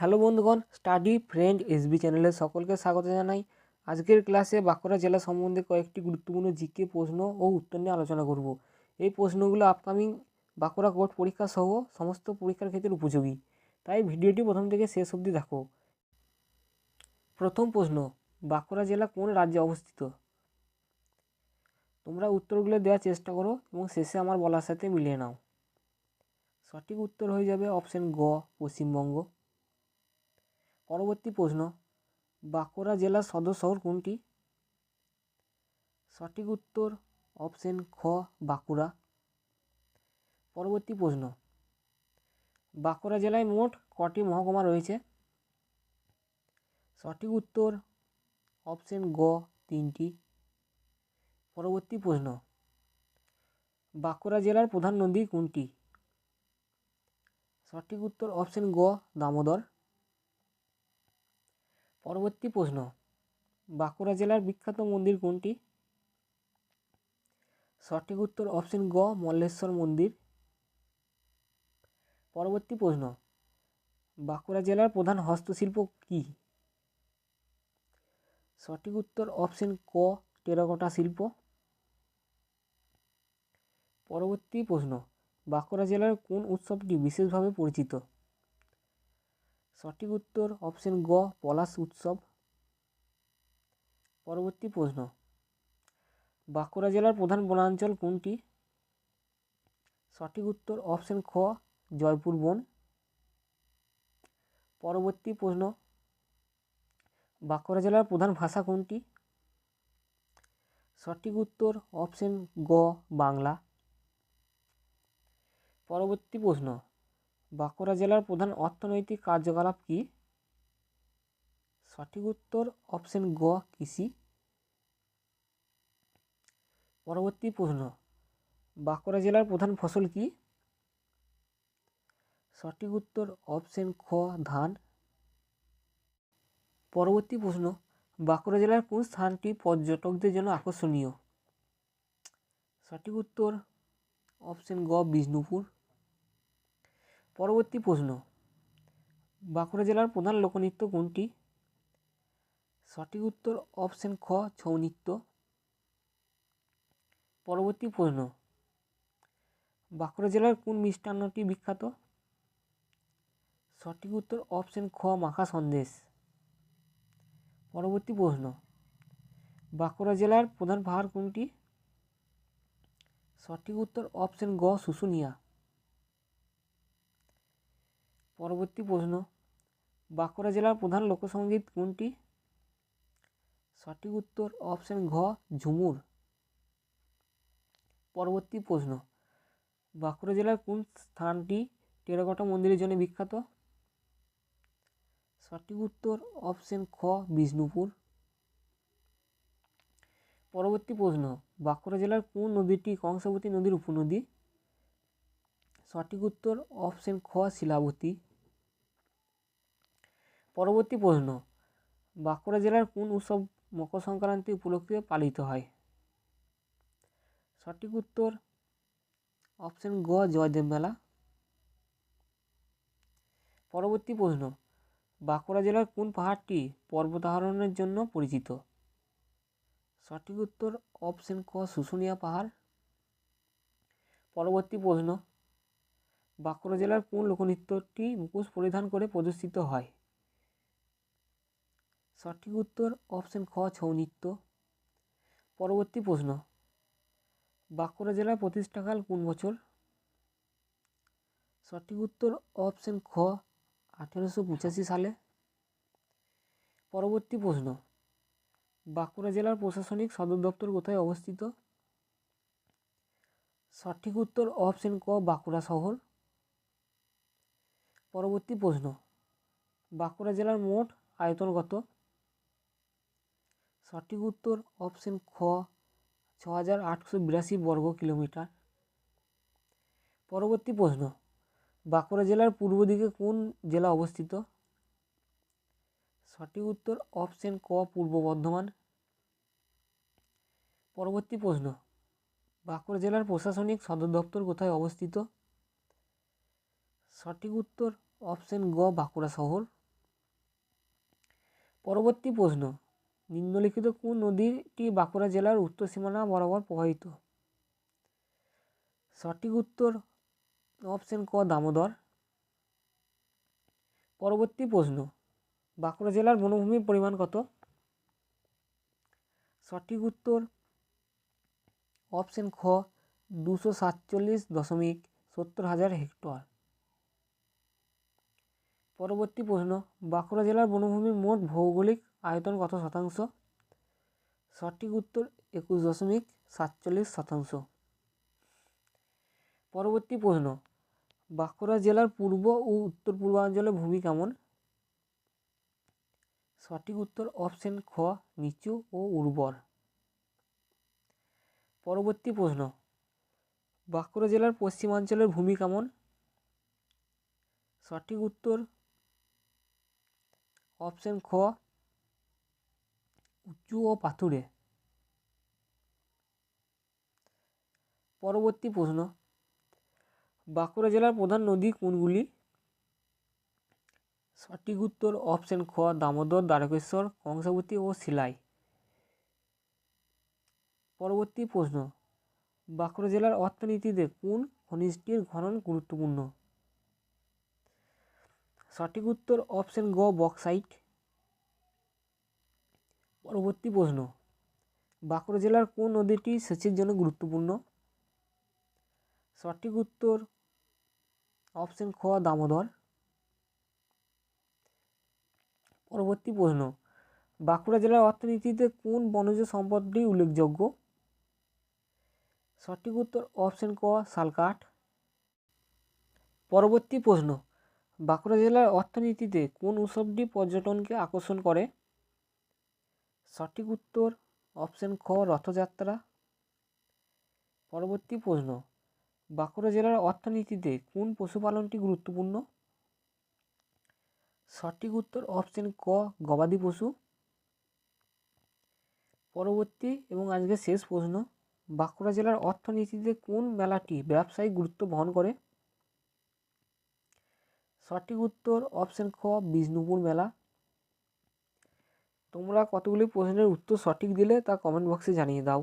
Hello বন্ধুগণ, study friend SB চ্যানেলে সকলকে স্বাগত জানাই। আজকের ক্লাসে বাঁকুড়া জেলা সম্বন্ধে কয়েকটি গুরুত্বপূর্ণ জিকে প্রশ্ন ও উত্তর নিয়ে আলোচনা করব। এই প্রশ্নগুলো আপকামিং বাঁকুড়া কোর্ট পরীক্ষা সহ সমস্ত পরীক্ষার ক্ষেত্রে উপযোগী। তাই ভিডিওটি প্রথম থেকে শেষ অবধি দেখো। প্রথম প্রশ্ন, বাঁকুড়া জেলা কোন রাজ্যে অবস্থিত? তোমরা উত্তরগুলো দেওয়ার চেষ্টা করো এবং শেষে আমার বলার সাথে মিলিয়ে নাও। সঠিক উত্তর হয়ে যাবে অপশন গ, পশ্চিমবঙ্গ। পরবর্তী প্রশ্ন, বাঁকুড়া জেলার সদর শহর কোনটি? সঠিক উত্তর অপশন খ, বাঁকুড়া। পরবর্তী প্রশ্ন, বাঁকুড়া জেলায় মোট কটি মহকুমা রয়েছে? সঠিক উত্তর অপশন গ, তিনটি। পরবর্তী প্রশ্ন, বাঁকুড়া জেলার প্রধান নদী কোনটি? সঠিক উত্তর অপশন গ, দামোদর। পরবর্তী প্রশ্ন। বাঁকুড়া জেলার বিখ্যাত মন্দির কোনটি? সঠিক উত্তর অপশন গ, মল্লেশ্বর মন্দির। পরবর্তী প্রশ্ন, বাঁকুড়া জেলার প্রধান হস্তশিল্প কী? সঠিক উত্তর অপশন ক, টেরাকোটা শিল্প। পরবর্তী প্রশ্ন, বাঁকুড়া জেলার কোন উৎসবটি বিশেষভাবে পরিচিত? সঠিক উত্তর অপশন গ, পলাশ উৎসব। পরবর্তী প্রশ্ন। বাঁকুড়া জেলার প্রধান বনাঞ্চল কোনটি? সঠিক উত্তর অপশন খ, জয়পুর বন। পরবর্তী প্রশ্ন। বাঁকুড়া জেলার প্রধান ভাষা কোনটি? সঠিক উত্তর অপশন গ, বাংলা। পরবর্তী প্রশ্ন। বাঁকুড়া জেলার প্রধান অর্থনৈতিক কার্যকলাপ কী? সঠিক উত্তর অপশন গ, কৃষি। পরবর্তী প্রশ্ন, বাঁকুড়া জেলার প্রধান ফসল কী? সঠিক উত্তর অপশন খ, ধান। পরবর্তী প্রশ্ন, বাঁকুড়া জেলার কোন স্থানটি পর্যটকদের জন্য আকর্ষণীয়? সঠিক উত্তর অপশন গ, বিষ্ণুপুর। পরবর্তী প্রশ্ন। বাঁকুড়া জেলার প্রধান লোকনৃত্য কোনটি? সঠিক উত্তর অপশন খ, ছৌ নৃত্য। পরবর্তী প্রশ্ন, বাঁকুড়া জেলার কোন মিষ্টান্নটি বিখ্যাত? সঠিক উত্তর অপশন খ, মাখা সন্দেশ। পরবর্তী প্রশ্ন, বাঁকুড়া জেলার প্রধান পাহাড় কোনটি? সঠিক উত্তর অপশন গ, শুশুনিয়া। পরবর্তী প্রশ্ন, বাঁকুড়া জেলার প্রধান লোকসঙ্গীত কোনটি? সঠিক উত্তর অপশন ঘ, ঝুমুর। পরবর্তী প্রশ্ন, বাঁকুড়া জেলার কোন স্থানটি টেরাকোটা মন্দিরের জন্য বিখ্যাত? সঠিক উত্তর অপশন খ, বিষ্ণুপুর। পরবর্তী প্রশ্ন, বাঁকুড়া জেলার কোন নদীটি কংসাবতী নদীর উপনদী? সঠিক উত্তর অপশন খ, শিলাবতী। পরবর্তী প্রশ্ন, বাঁকুড়া জেলার কোন উৎসব মকর সংক্রান্তি উপলক্ষে পালিত হয়? সঠিক উত্তর, অপশন গ, জয়দেব মেলা। পরবর্তী প্রশ্ন, বাঁকুড়া জেলার কোন পাহাড়টি পর্বতারোহণের জন্য পরিচিত? সঠিক উত্তর, অপশন ক, শুশুনিয়া পাহাড়। পরবর্তী প্রশ্ন, বাঁকুড়া জেলার কোন লোকনৃত্যটি মুখোশ পরিধান করে প্রদর্শিত হয়? সঠিক উত্তর অপশন খ, ছৌ, নৃত্য। পরবর্তী প্রশ্ন। বাঁকুড়া জেলার প্রতিষ্ঠাকাল কোন বছর? সঠিক উত্তর অপশন খ, আঠেরোশো পঁচাশি সালে। পরবর্তী প্রশ্ন। বাঁকুড়া জেলার প্রশাসনিক সদর দপ্তর কোথায় অবস্থিত? সঠিক উত্তর অপশন ক, বাঁকুড়া শহর। পরবর্তী প্রশ্ন। বাঁকুড়া জেলার মোট আয়তন কত? সঠিক উত্তর অপশন খ ছ হাজার আটশো বিরাশি বর্গ কিলোমিটার। পরবর্তী প্রশ্ন, বাঁকুড়া জেলার পূর্ব দিকে কোন জেলা অবস্থিত? সঠিক উত্তর অপশন ক, পূর্ব বর্ধমান। পরবর্তী প্রশ্ন, বাঁকুড়া জেলার প্রশাসনিক সদর দপ্তর কোথায় অবস্থিত? সঠিক উত্তর অপশন গ, বাঁকুড়া শহর। পরবর্তী প্রশ্ন নিম্নলিখিত কোন নদীটি বাঁকুড়া জেলার উত্তর সীমানা বরাবর প্রবাহিত? সঠিক উত্তর অপশন ক, দামোদর। পরবর্তী প্রশ্ন, বাঁকুড়া জেলার বনভূমির পরিমাণ কত? সঠিক উত্তর অপশন খ, দুশো সাতচল্লিশ দশমিক সত্তর হাজার হেক্টর। পরবর্তী প্রশ্ন, বাঁকুড়া জেলার বনভূমির মোট ভৌগোলিক আয়তন কত শতাংশ? সঠিক উত্তর, একুশ দশমিক সাতচল্লিশ শতাংশ। পরবর্তী প্রশ্ন, বাঁকুড়া জেলার পূর্ব ও উত্তর পূর্বাঞ্চলে ভূমি কেমন? সঠিক উত্তর অপশন খ, নিচু ও উর্বর। পরবর্তী প্রশ্ন, বাঁকুড়া জেলার পশ্চিমাঞ্চলের ভূমি কেমন? সঠিক উত্তর অপশন খ, উঁচু ও পাথুরে। পরবর্তী প্রশ্ন, বাঁকুড়া জেলার প্রধান নদী কোনগুলি? সঠিক উত্তর অপশন খ, দামোদর, দ্বারকেশ্বর, কংসাবতী ও শিলাই পরবর্তী প্রশ্ন, বাঁকুড়া জেলার অর্থনীতিতে কোন খনিজটির খনন গুরুত্বপূর্ণ? সঠিক উত্তর অপশন গ বক্সাইট পরবর্তী প্রশ্ন, বাঁকুড়া জেলার কোন নদীটি সেচের জন্য গুরুত্বপূর্ণ? সঠিক উত্তর অপশন খ, দামোদর। পরবর্তী প্রশ্ন, বাঁকুড়া জেলার অর্থনীতিতে কোন বনজ সম্পদটি উল্লেখযোগ্য? সঠিক উত্তর অপশন ক, শালকাঠ। পরবর্তী প্রশ্ন বাঁকুড়া জেলার অর্থনীতিতে কোন উৎসবটি পর্যটনকে আকর্ষণ করে? সঠিক উত্তর, অপশন খ, রথযাত্রা। পরবর্তী প্রশ্ন, বাঁকুড়া জেলার অর্থনীতিতে কোন পশুপালনটি গুরুত্বপূর্ণ? সঠিক উত্তর, অপশন ক, গবাদি পশু। পরবর্তী এবং আজকের শেষ প্রশ্ন, বাঁকুড়া জেলার অর্থনীতিতে কোন মেলাটি ব্যবসায়িক গুরুত্ব বহন করে? সঠিক উত্তর অপশান খ বিষ্ণুপুর মেলা। তোমরা কতগুলি প্রশ্নের উত্তর সঠিক দিলে তা কমেন্ট বক্সে জানিয়ে দাও।